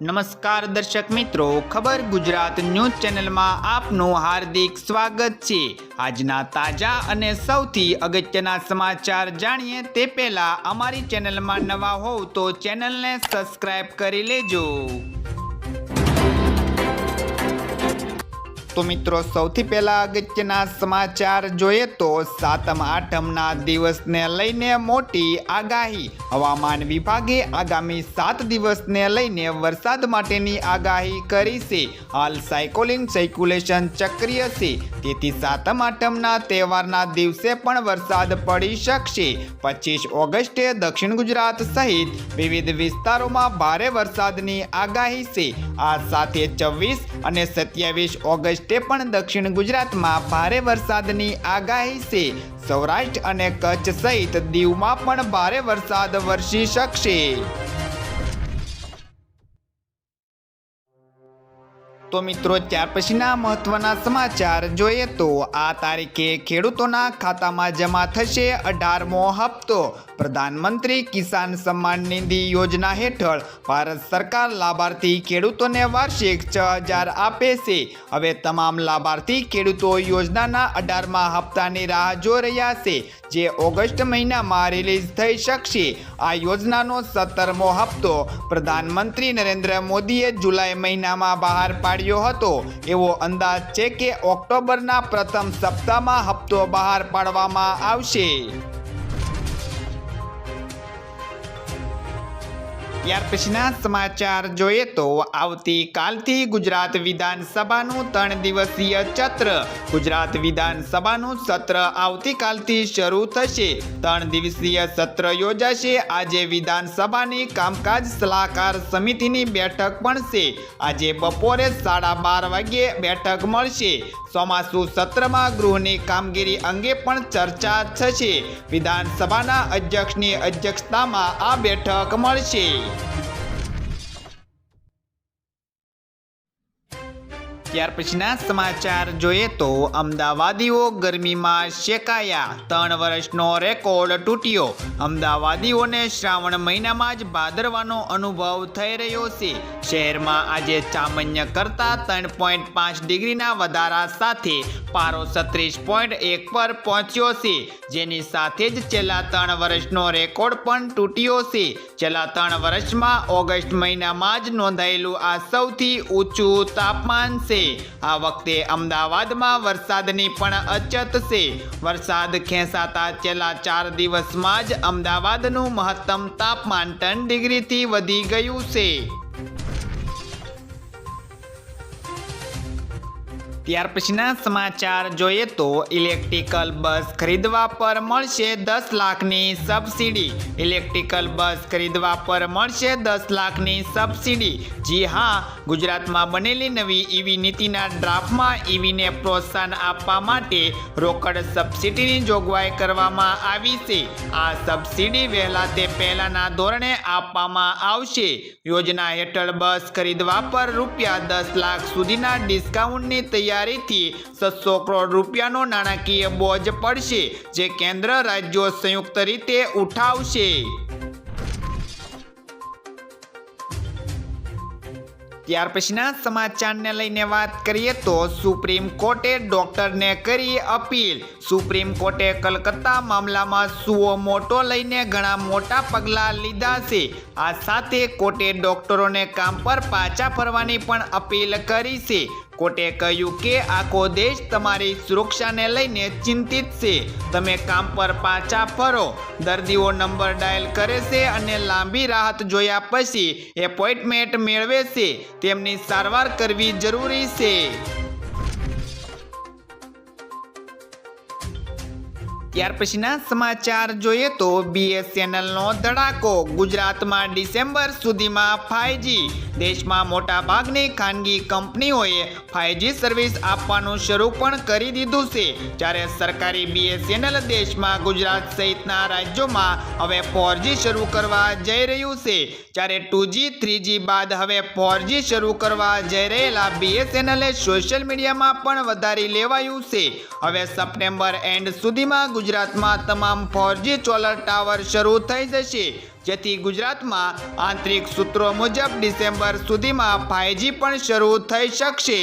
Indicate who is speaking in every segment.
Speaker 1: નમસ્કાર દર્શક મિત્રો, ખબર ગુજરાત ન્યૂઝ ચેનલમાં આપનું હાર્દિક સ્વાગત છે. આજના તાજા અને સૌથી અગત્યના સમાચાર જાણીએ તે પહેલા અમારી ચેનલમાં નવા હોવ તો ચેનલને સબસ્ક્રાઇબ કરી લેજો. તો મિત્રો, સૌથી પહેલા અગત્યના સમાચાર જોઈએ તો સાતમ આઠમના દિવસને લઈને મોટી આગાહી. હવામાન વિભાગે આગામી સાત દિવસને લઈને વરસાદ માટેની આગાહી કરી છે. હાલ સાયકોલિંગ સર્ક્યુલેશન ચક્રીય છે. તેથી સાતમ આઠમના તહેવારના દિવસે પણ વરસાદ પડી શકશે. પચીસ ઓગસ્ટે દક્ષિણ ગુજરાત સહિત વિવિધ વિસ્તારોમાં ભારે વરસાદની આગાહી છે. આ સાથે છવ્વીસ અને સત્યાવીસ ઓગસ્ટે પણ દક્ષિણ ગુજરાતમાં ભારે વરસાદની આગાહી છે. સૌરાષ્ટ્ર અને કચ્છ સહિત દીવમાં પણ ભારે વરસાદ વરસી શકશે. તો મિત્રો, ત્યાર પછીના મહત્વના સમાચાર જોઈએ તો આ તારીખે ખેડૂતોના ખાતામાં જમા થશે અઢારમો હપ્તો. પ્રધાનમંત્રી કિસાન સન્માન નિધિ યોજના હેઠળ ભારત સરકાર લાભાર્થી ખેડૂતોને વાર્ષિક છ હજાર આપે છે. હવે તમામ લાભાર્થી ખેડૂતો યોજનાના અઢારમા હપ્તાની રાહ જોઈ રહ્યા છે, જે ઓગસ્ટ મહિનામાં રિલીઝ થઈ શકશે. આ યોજનાનો સત્તરમો હપ્તો પ્રધાનમંત્રી નરેન્દ્ર મોદીએ જુલાઈ મહિનામાં બહાર પાડ્યો હતો. એવો અંદાજ છે કે ઓક્ટોબરના પ્રથમ સપ્તાહમાં હપ્તો બહાર પાડવામાં આવશે. ત્યાર પછીના સમાચાર જોઈએ તો આવતીકાલથી ગુજરાત વિધાનસભાનું ત્રણ દિવસીય સત્ર ગુજરાત વિધાનસભાનું સત્ર આવતીકાલથી શરૂ થશે. ત્રણ દિવસીય સત્ર યોજાશે. આજે વિધાનસભાની કામકાજ સલાહકાર સમિતિની બેઠક પણ છે આજે બપોરે સાડા બાર વાગ્યે બેઠક મળશે. ચોમાસુ સત્રમાં ગૃહની કામગીરી અંગે પણ ચર્ચા થશે. વિધાનસભાના અધ્યક્ષની અધ્યક્ષતામાં આ બેઠક મળશે. ત્યાર પછીના સમાચાર જોઈએ તો અમદાવાદીઓ ગરમીમાં શેકાયા. ત્રણ વર્ષનો રેકોર્ડ તૂટ્યો. અમદાવાદીઓને શ્રાવણ મહિનામાં જ ભાદરવાનો અનુભવ થઈ રહ્યો છે. શહેરમાં આજે સામાન્ય કરતાં ત્રણ પોઈન્ટ પાંચ ડિગ્રીના વધારા સાથે પારો છત્રીસ પોઈન્ટ એક પર પહોંચ્યો છે. જેની સાથે જ છેલ્લા ત્રણ વર્ષનો રેકોર્ડ પણ તૂટ્યો છે. છેલ્લા ત્રણ વર્ષમાં ઓગસ્ટ મહિનામાં જ નોંધાયેલું આ સૌથી ઊંચું તાપમાન છે. આ વખતે અમદાવાદમાં વરસાદની પણ અછત છે. વરસાદ ખેંચાતા છેલ્લા ચાર દિવસમાં જ અમદાવાદનું મહત્તમ તાપમાન ત્રણ ડિગ્રીથી વધી ગયું છે. ત્યાર પછીના સમાચાર જોઈએ તો ઇલેક્ટ્રિકલ બસ ખરીદવા પર મળશે દસ લાખની સબસિડી. ઇલેક્ટ્રિકલ બસ ખરીદવા પર મળશે દસ લાખની સબસિડી. જી હા, ગુજરાતમાં બનેલી નવી ઈવી નીતિના ડ્રાફ્ટમાં ઈવીને પ્રોત્સાહન આપવા માટે રોકડ સબસિડીની જોગવાઈ કરવામાં આવી છે. આ સબસિડી વહેલા તે પહેલાના ધોરણે આપવામાં આવશે. યોજના હેઠળ બસ ખરીદવા પર રૂપિયા દસ લાખ સુધીના ડિસ્કાઉન્ટની તૈયારીથી છસો કરોડ રૂપિયાનો નાણાકીય બોજ પડશે, જે કેન્દ્ર રાજ્યો સંયુક્ત રીતે ઉઠાવશે. ત્યાર પછીના સમાચારને લઈને વાત કરીએ તો સુપ્રીમ કોર્ટે ડોક્ટરને કરી અપીલ. સુપ્રીમ કોર્ટે કલકત્તા મામલામાં સુઓ મોટો લઈને ઘણા મોટા પગલાં લીધા છે. આ સાથે કોર્ટે ડોક્ટરોને કામ પર પાછા ફરવાની પણ અપીલ કરી છે. કોર્ટે કહ્યું કે આખો દેશ તમારી સુરક્ષાને લઈને ચિંતિત છે. તમે કામ પર પાછા ફરો. દર્દીઓ નંબર ડાયલ કરે છે અને લાંબી રાહત જોયા પછી એપોઇન્ટમેન્ટ મેળવે છે. તેમની સારવાર કરવી જરૂરી છે. ત્યાર પછીના સમાચાર જોઈએ તો બીએસએનએલનો ધડાકો. ગુજરાતમાં ડિસેમ્બર સુધીમાં ફાઇવજી દેશમાં મોટાભાગની ખાનગી કંપનીઓએ ફાઇવજી સર્વિસ આપવાનું શરૂ પણ કરી દીધું છે. જ્યારે સરકારી બીએસએનએલ દેશમાં ગુજરાત સહિતના રાજ્યોમાં હવે ફોરજી શરૂ કરવા જઈ રહ્યું છે. જ્યારે ટુજી થ્રીજી બાદ હવે ફોરજી શરૂ કરવા જઈ રહેલા બીએસએનએલે સોશિયલ મીડિયામાં પણ વધારી લેવાયું છે. હવે સપ્ટેમ્બર એન્ડ સુધીમાં ગુજરાતમાં તમામ ફોરજી ચોલર ટાવર શરૂ થઈ જશે, જેથી ગુજરાતમાં આંતરિક સૂત્રો મુજબ ડિસેમ્બર સુધીમાં ફાઇવજી પણ શરૂ થઈ શકશે.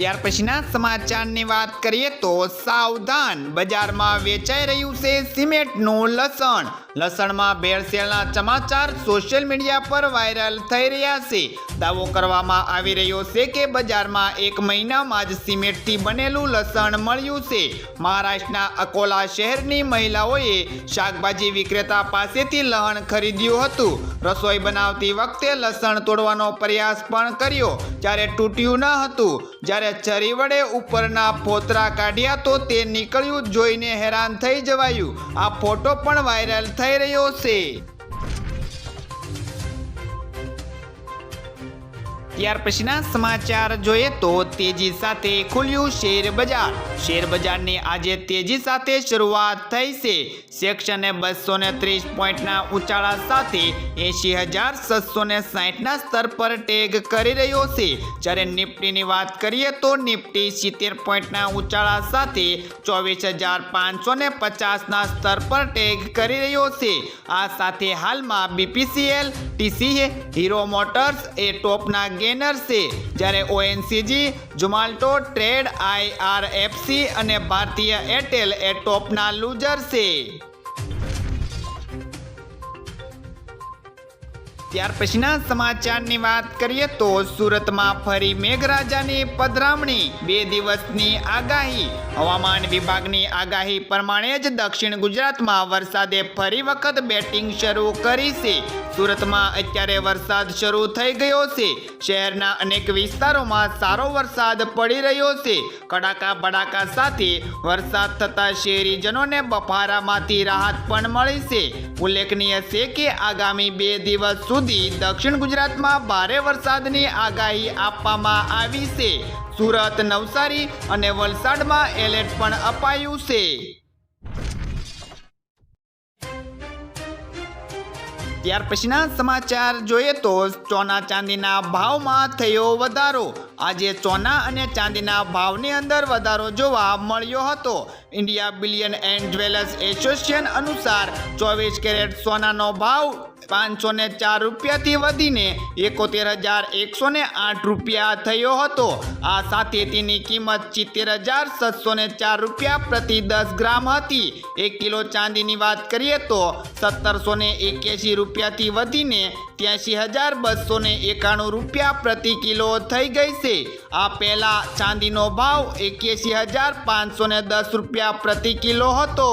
Speaker 1: ત્યાર પછીના સમાચારની વાત કરીએ તો સાવધાન બજારમાં વેચાઈ રહ્યું છે સિમેન્ટનું લસણ. લસણમાં ભેળસેળના સમાચાર સોશિયલ મીડિયા પર વાયરલ થઈ રહ્યા છે. દાવો કરવામાં આવી રહ્યો છે કે બજારમાં એક મહિનામાં જ સિમેન્ટથી બનેલું લસણ મળ્યું છે. મહારાષ્ટ્રના અકોલા શહેરની મહિલાઓએ શાકભાજી વિક્રેતા પાસેથી લહણ ખરીદ્યું હતું. રસોઈ બનાવતી વખતે લસણ તોડવાનો પ્રયાસ પણ કર્યો. જ્યારે તૂટ્યું ન હતું, જ્યારે છરી વડે ઉપરના ફોતરા કાઢ્યા તો તે નીકળ્યું જોઈને હેરાન થઈ જવાયું. આ ફોટો પણ વાયરલ થઈ રહ્યો છે. ત્યાર પછીના સમાચાર જોઈએ તો તેજી સાથે ખુલ્યું શેર બજાર. શેર બજારની આજે તેજી સાથે શરૂઆત થઈ છે. સેક્શન બસો ને ત્રીસ પોઈન્ટના ઉછાળા સાથે એંશી હજાર છસો ને સાહીઠના સ્તર પર ટેગ કરી રહ્યો છે. જ્યારે નિફ્ટીની વાત કરીએ તો નિફ્ટી સિત્તેર પોઈન્ટના ઉછાળા સાથે ચોવીસ હજાર પાંચસો ને પચાસના સ્તર પર ટેગ કરી રહ્યો છે. આ સાથે હાલમાં બીપીસીએલ, ટીસીએ, હીરો મોટર્સ એ ટોપના ગેનર છે. જ્યારે ઓએનસીજી ઝોમાલ્ટો ટ્રેડ આઈઆરએફસી અને ભારતીય એરટેલ એ ટોપના લૂઝર છે. ત્યાર પછીના સમાચારની વાત કરીએ તો સુરતમાં ફરી મેઘરાજાની પધરામણી. બે દિવસની આગાહી. હવામાન વિભાગની આગાહી પ્રમાણે જ દક્ષિણ ગુજરાતમાં વરસાદે ફરી વખત બેટિંગ શરૂ કરી છે. સુરતમાં અત્યારે વરસાદ શરૂ થઈ ગયો છે. શહેરના અનેક વિસ્તારોમાં સારો વરસાદ પડી રહ્યો છે. કડાકા બડાકા સાથે વરસાદ થતાં શહેરીજનોને બફારામાંથી રાહત પણ મળી છે. ઉલ્લેખનીય છે કે આગામી બે દિવસ સુધી દક્ષિણ ગુજરાતમાં ભારે વરસાદની આગાહી આપવામાં આવી છે. સુરત, નવસારી અને વલસાડમાં એલર્ટ પણ અપાયું છે. ત્યાર પછીના સમાચાર જોઈએ તો સોના ચાંદીના ભાવમાં થયો વધારો. આજે સોના અને ચાંદીના ભાવની અંદર વધારો જોવા મળ્યો હતો. India bullion and jewellers association અનુસાર ચોવીસ કેરેટ સોનાનો ભાવ પાંચસો ને ચાર રૂપિયાથી વધીને એકોતેર હજાર એકસો ને આઠ રૂપિયા થયો હતો. આ સાથે તેની કિંમત સિત્તેર હજાર સાતસો ને ચાર રૂપિયા પ્રતિ દસ ગ્રામ હતી. એક કિલો ચાંદીની વાત કરીએ તો સત્તરસો ને એક્યાસી રૂપિયાથી વધીને ત્યાંસી હજાર બસો ને એકાણું રૂપિયા પ્રતિ કિલો થઈ ગઈ છે. આ પહેલા ચાંદીનો ભાવ એક્યાસી હજાર પાંચસો ને દસ રૂપિયા પ્રતિ કિલો હતો.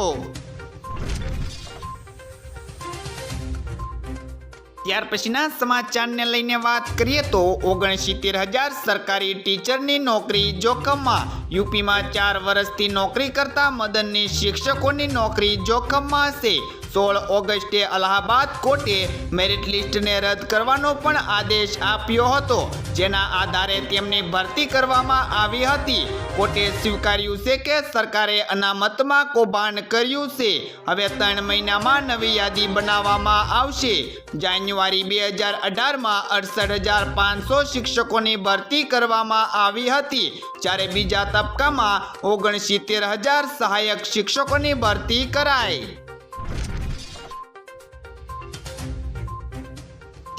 Speaker 1: ત્યાર પછીના સમાચારને લઈને વાત કરીએ તો ઓગણસિત્તેર હજાર સરકારી ટીચરની નોકરી જોખમમાં. યુપીમાં ચાર વર્ષથી નોકરી કરતા મદનની શિક્ષકોની નોકરી જોખમમાં હશે. સોળ ઓગસ્ટે અલ્હાબાદ કોર્ટે મેરિટ લિસ્ટને રદ કરવાનો પણ આદેશ આપ્યો હતો, જેના આધારે તેમની ભરતી કરવામાં આવી હતી. કોર્ટે સ્વીકાર્યું છે કે સરકારે અનામતમાં કૌભાંડ કર્યું છે. હવે ત્રણ મહિનામાં નવી યાદી બનાવવામાં આવશે. જાન્યુઆરી બે હજાર અઢારમાં અડસઠ હજાર પાંચસો શિક્ષકોની ભરતી કરવામાં આવી હતી, જ્યારે બીજા તબક્કામાં ઓગણસિત્તેર હજાર સહાયક શિક્ષકોની ભરતી કરાઈ.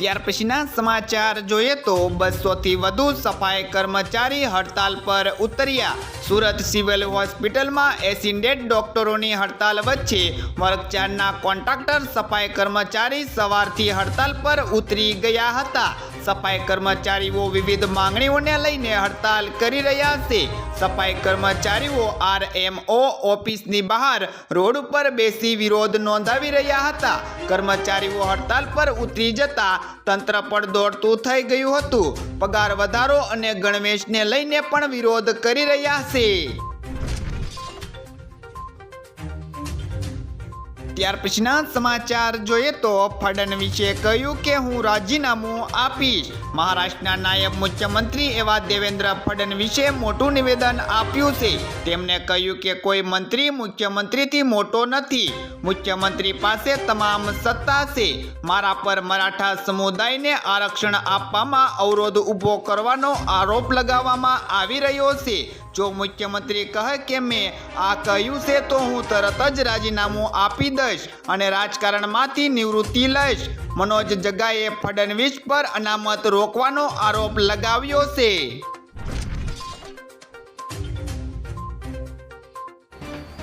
Speaker 1: ત્યાર પછીના સમાચાર જોઈએ તો બસોથી વધુ સફાઈ કર્મચારી હડતાલ પર ઉતર્યા. સુરત સિવિલ હોસ્પિટલમાં એસિન્ડેડ ડોક્ટરોની હડતાલ વચ્ચે વર્ગચારના કોન્ટ્રાક્ટર સફાઈ કર્મચારી સવારથી હડતાલ પર ઉતરી ગયા હતા. સફાઈ કર્મચારીઓ વિવિધ માંગણીઓને લઈને હડતાલ કરી રહ્યા છે. સફાઈ કર્મચારીઓ આરએમઓ ઓફિસની બહાર રોડ ઉપર બેસી વિરોધ નોંધાવી રહ્યા હતા. કર્મચારીઓ હડતાલ પર ઉતરી જતા તંત્ર પણ દોડતું થઈ ગયું હતું. પગાર વધારો અને ગણવેશને લઈને પણ વિરોધ કરી રહ્યા છે. ત્યાર પછીના સમાચાર જોઈએ તો ફડણવીસે કહ્યું કે હું રાજીનામું આપીશ મહારાષ્ટ્રના નાયબ મુખ્યમંત્રી એવા દેવેન્દ્ર ફડણવીસે મોટું નિવેદન આપ્યું છે. તેમણે કહ્યું કે કોઈ મંત્રી મુખ્યમંત્રીથી મોટો નથી. મુખ્યમંત્રી પાસે તમામ સત્તા છે. મારા પર મરાઠા સમુદાયને આરક્ષણ આપવામાં અવરોધ ઊભો કરવાનો આરોપ લગાવવામાં આવી રહ્યો છે. જો મુખ્યમંત્રી કહે કે મેં આ કહ્યું છે, તો હું તરત જ રાજીનામું આપી દઈશ અને રાજકારણમાંથી નિવૃત્તિ લઈશ. મનોજ જગાએ ફડણવીસ પર અનામત રોકવાનો આરોપ લગાવ્યો છે.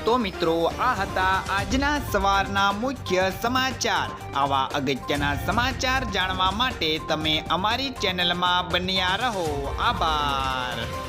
Speaker 1: તો મિત્રો, આ હતા આજના સવારના મુખ્ય સમાચાર. આવા અગત્યના સમાચાર જાણવા માટે તમે અમારી ચેનલમાં બન્યા રહો. આભાર.